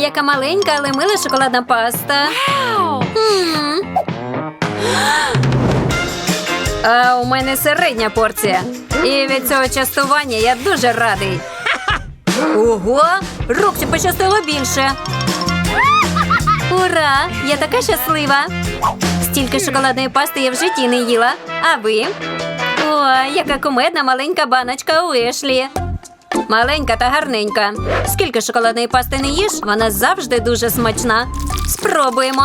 яка маленька, але мила шоколадна паста. А у мене середня порція. І від цього частування я дуже радий. Ого! Роксі пощастило більше. Ура! Я така щаслива. Стільки шоколадної пасти я в житті не їла. А ви? О, яка кумедна маленька баночка у Ешлі. Маленька та гарненька. Скільки шоколадної пасти не їш, вона завжди дуже смачна. Спробуємо.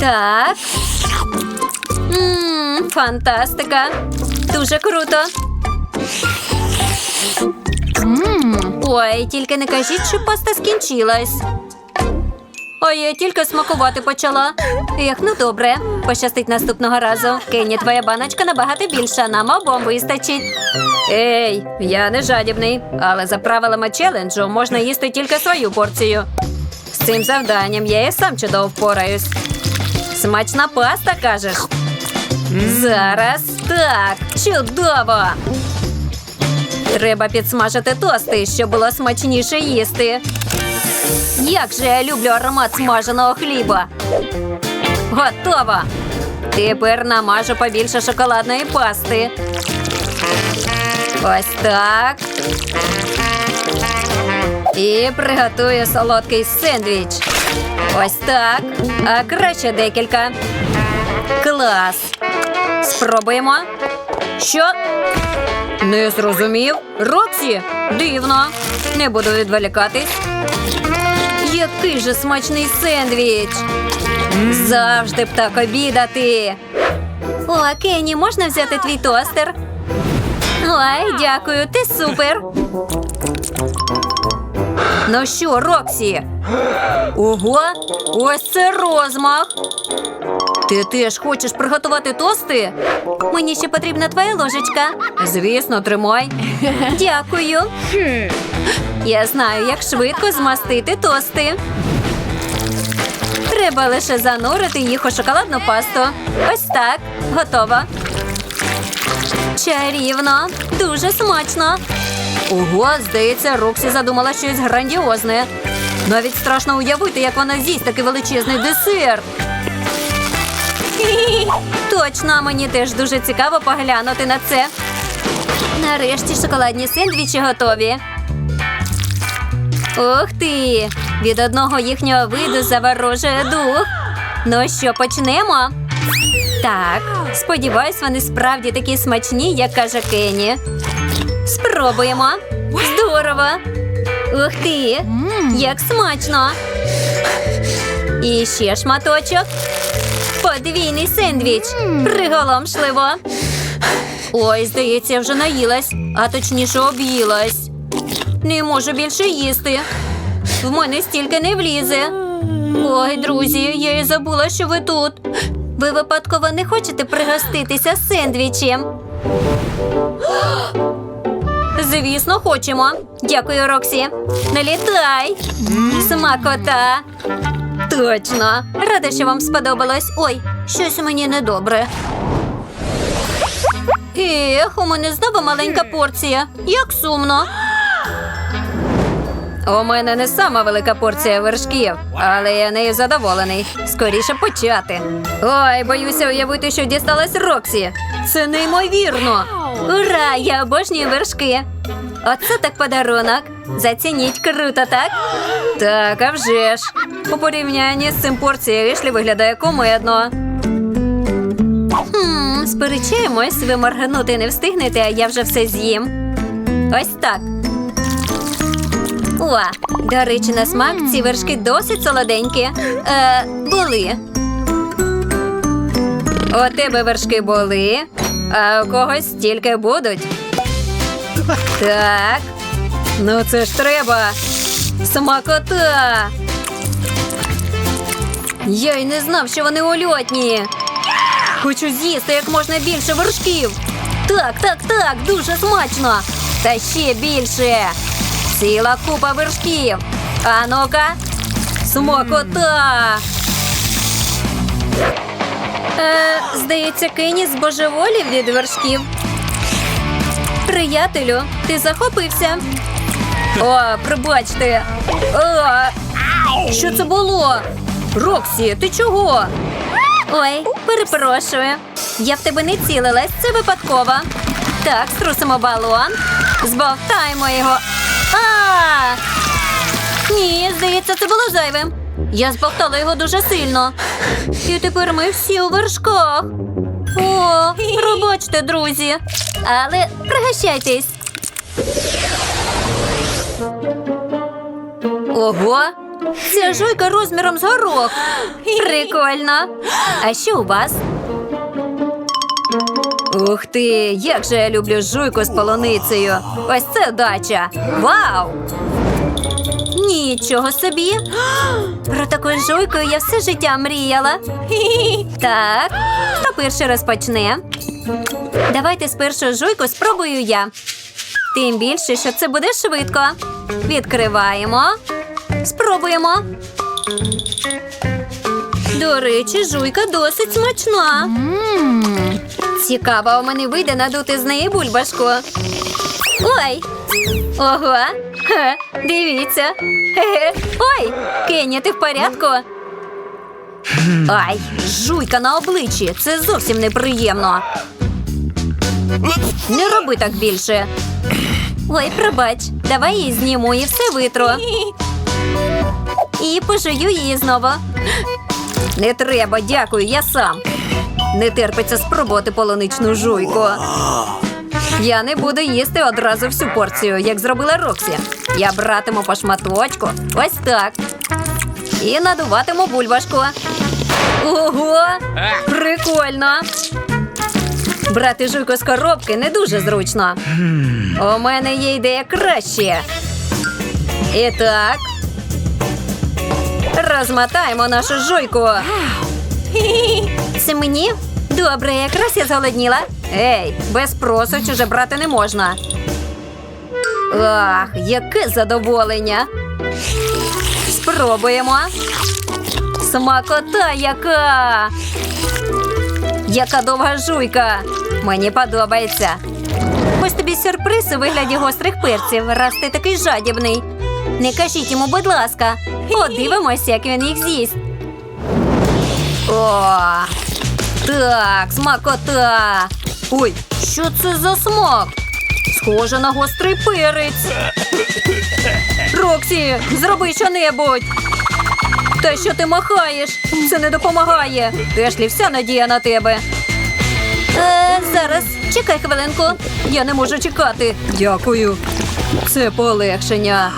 Так. Мм, фантастика. Дуже круто. Ой, тільки не кажіть, що паста скінчилась. Ой, я тільки смакувати почала. Ех, ну добре. Пощастить наступного разу. Кенні, твоя баночка набагато більша, нам обом вистачить. Ей, я не жадібний, але за правилами челенджу можна їсти тільки свою порцію. З цим завданням я і сам чудово впораюсь. Смачна паста, кажеш? Зараз так, чудово. Треба підсмажити тости, щоб було смачніше їсти. Як же я люблю аромат смаженого хліба. Готово. Тепер намажу побільше шоколадної пасти. Ось так. І приготую солодкий сендвіч. Ось так. А краще декілька. Клас. Спробуємо. Що? Не зрозумів. Роксі? Дивно. Не буду відволікатись. Який же смачний сендвіч. Завжди б так обідати. О, Кенні, можна взяти твій тостер? Ой, дякую, ти супер. Ну що, Роксі? Ого, ось це розмах. Ти теж хочеш приготувати тости? Мені ще потрібна твоя ложечка. Звісно, тримай. Дякую. Я знаю, як швидко змастити тости. Треба лише занурити їх у шоколадну пасту. Ось так. Готово. Чарівно, дуже смачно. Ого, здається, Роксі задумала щось грандіозне. Навіть страшно уявити, як вона з'їсть такий величезний десерт. Точно, мені теж дуже цікаво поглянути на це. Нарешті шоколадні сендвічі готові. Ух ти! Від одного їхнього виду заворожує дух. Ну що, почнемо? Так, сподіваюсь, вони справді такі смачні, як каже Кенні. Спробуємо. Здорово! Ух ти! Як смачно! І ще шматочок. Подвійний сендвіч. Приголомшливо. Ой, здається, вже наїлась, а точніше об'їлась. Не можу більше їсти. В мене стільки не влізе. Ой, друзі, я і забула, що ви тут. Ви випадково не хочете пригоститися сендвічем? Звісно, хочемо. Дякую, Роксі. Налітай. Смакота. Точно. Рада, що вам сподобалось. Ой, щось мені недобре. Ех, у мене знову маленька порція. Як сумно. У мене не сама велика порція вершків, але я нею задоволений. Скоріше почати. Ой, боюся уявити, що дісталась Роксі. Це неймовірно. Ура! Я обожнюю вершки. Оце так подарунок. Зацініть круто, так? Так, а вже ж. У порівнянні з цим порція Ешлі виглядає кумедно. Хм, сперечаємось, ви моргнути не встигнете, а я вже все з'їм. Ось так. О, до речі, на смак ці вершки досить солоденькі. Е, були. У тебе вершки були, а у когось тільки будуть. Так. Ну це ж треба. Смакота. Я й не знав, що вони ульотні. Хочу з'їсти як можна більше вершків. Так, так, так, дуже смачно. Та ще більше. Ціла купа вершків. А ну-ка. Смакота. Е, здається, Кені збожеволів від вершків. Приятелю, ти захопився. О, пробачте. О, що це було? Роксі, ти чого? Ой, перепрошую. Я в тебе не цілилась, це випадково. Так, струсимо балон. Збовтаємо його. А! Ні, здається, це було зайвим. Я збовтала його дуже сильно. І тепер ми всі у вершках. О, пробачте, друзі. Але пригощайтесь. Ого! Ця жуйка розміром з горох. Прикольно. А що у вас? Ух ти, як же я люблю жуйку з полуницею. Ось це дача. Вау! Нічого собі. Про таку жуйку я все життя мріяла. Так, хто перший розпочне? Давайте спершу жуйку спробую я. Тим більше, що це буде швидко. Відкриваємо. Спробуємо. До речі, жуйка досить смачна. Цікаво, у мене вийде надути з неї бульбашку. Ой! Ого! Ха, дивіться. Ой! Кеня, ти в порядку? Ай, жуйка на обличчі. Це зовсім неприємно. Не роби так більше. Ой, пробач, давай її зніму і все витру. І пожую її знову. Не треба, дякую, я сам. Не терпиться спробувати полуничну жуйку. Я не буду їсти одразу всю порцію, як зробила Роксі. Я братиму по шматочку. Ось так. І надуватиму бульбашку. Ого! Прикольно! Брати жуйку з коробки не дуже зручно. У мене є ідея краще. І так. Розмотаємо нашу жуйку. Це мені? Добре, якраз я зголодніла. Ей, без спросу чуже брати не можна. Ах, яке задоволення. Спробуємо. Смакота яка. Яка довга жуйка. Мені подобається. Ось тобі сюрприз у вигляді гострих перців, раз ти такий жадібний. Не кажіть йому, будь ласка. Подивимось, як він їх з'їсть. О, так, смакота. Ой, що це за смак? Схоже на гострий перець. Роксі, зроби щонебудь. Та що ти махаєш? Це не допомагає. Тешлі, вся надія на тебе. Зараз, чекай хвилинку. Я не можу чекати. Дякую. Це полегшення.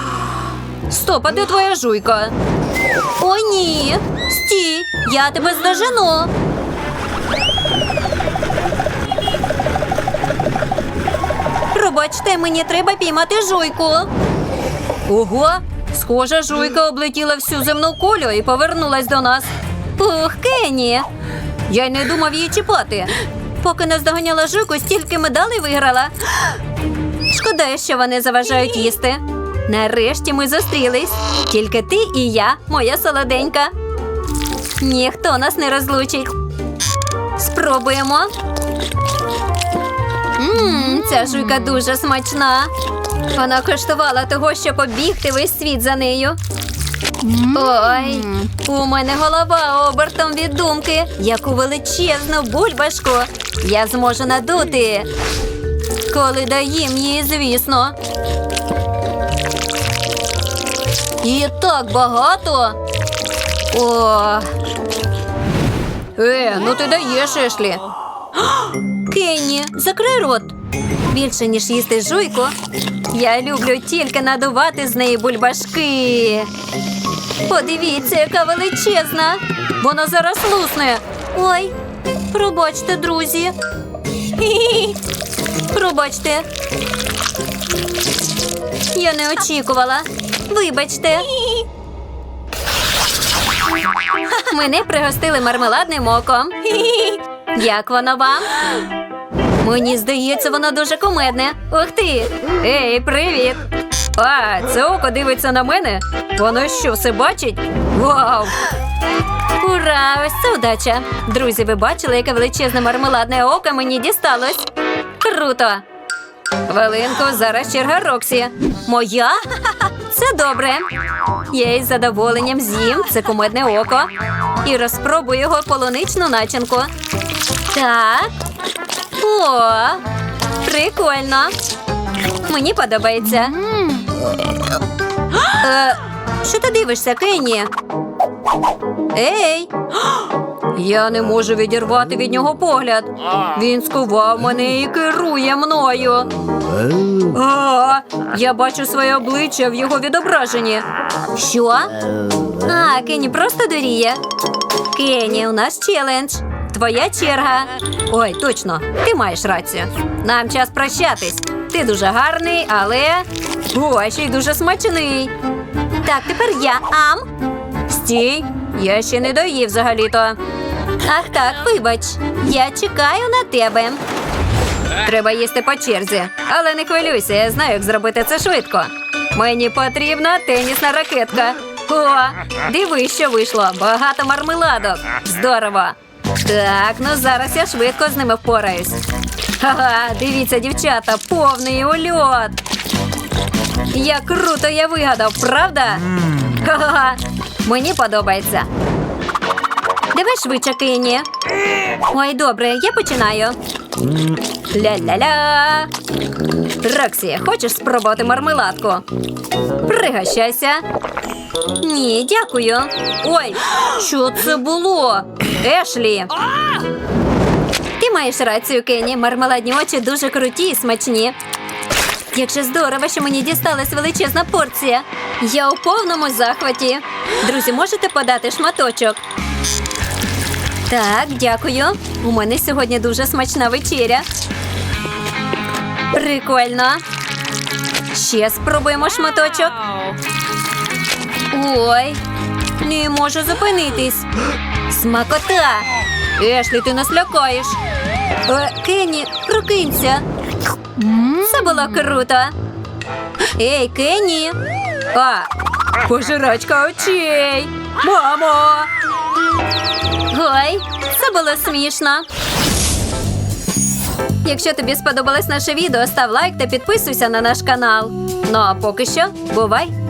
Стоп, а де твоя жуйка? О, ні. Стій, я тебе здожену. Пробачте, мені треба піймати жуйку. Ого, схоже, жуйка облетіла всю земну кулю і повернулась до нас. Ух, Кенні. Я й не думав її чіпати. Поки не здоганяла жуйку, стільки медалей виграла. Шкода, що вони заважають їсти. Нарешті ми зустрілись. Тільки ти і я, моя солоденька. Ніхто нас не розлучить. Спробуємо. Ммм, ця жуйка дуже смачна. Вона коштувала того, щоб побігти весь світ за нею. Ой, у мене голова обертом від думки, яку величезну бульбашку я зможу надути. Коли доїм її, звісно. І так багато. О. Е, ну ти даєш, Ешлі. Кенні, закрий рот. Більше, ніж їсти жуйку. Я люблю тільки надувати з неї бульбашки. Подивіться, яка величезна. Вона зараз лусне. Ой, пробачте, друзі. Пробачте. Я не очікувала. Вибачте. Мене пригостили мармеладним оком. Як воно вам? Мені здається, воно дуже кумедне. Ух ти! Ей, привіт! А, це око дивиться на мене. Воно що, все бачить? Вау! Ура! Ось це удача! Друзі, ви бачили, яке величезне мармеладне око мені дісталось? Круто! Хвилинку, зараз черга Роксі. Моя? Це добре. Я із задоволенням з'їм це кумедне око і розпробую його полуничну начинку. Так. О, прикольно. Мені подобається. Е, що ти дивишся, Кенні? Ей! Я не можу відірвати від нього погляд. Він скував мене і керує мною. А, я бачу своє обличчя в його відображенні. Що? А, Кенні просто дуріє. Кенні, у нас челендж. Твоя черга. Ой, точно, ти маєш рацію. Нам час прощатись. Ти дуже гарний, але. О, ще й дуже смачний. Так, тепер я. Ам. Стій, я ще не доїв взагалі-то. Ах так, вибач. Я чекаю на тебе. Треба їсти по черзі. Але не хвилюйся, я знаю, як зробити це швидко. Мені потрібна тенісна ракетка. О, дивись, що вийшло. Багато мармеладок. Здорово. Так, ну зараз я швидко з ними впораюсь. Ха-ха, дивіться, дівчата, повний ульот. Як круто я вигадав, правда? Ха-ха, мені подобається. Давай швидше, Кенні. Ой, добре, я починаю. Ля-ля-ля. Роксі, хочеш спробувати мармеладку? Пригощайся. Ні, дякую. Ой, що це було? Ешлі. Ти маєш рацію, Кенні. Мармеладні очі дуже круті і смачні. Як же здорово, що мені дісталась величезна порція. Я у повному захваті. Друзі, можете подати шматочок? Так, дякую. У мене сьогодні дуже смачна вечеря. Прикольно. Ще спробуємо шматочок. Ой, не можу зупинитись. Смакота. Ешлі, ти нас лякаєш. Е, Кенні, прокинься. Це було круто. Ей, Кенні. А, пожирачка очей. Мамо. Ой, це було смішно. Якщо тобі сподобалось наше відео, став лайк та підписуйся на наш канал. Ну а поки що, бувай!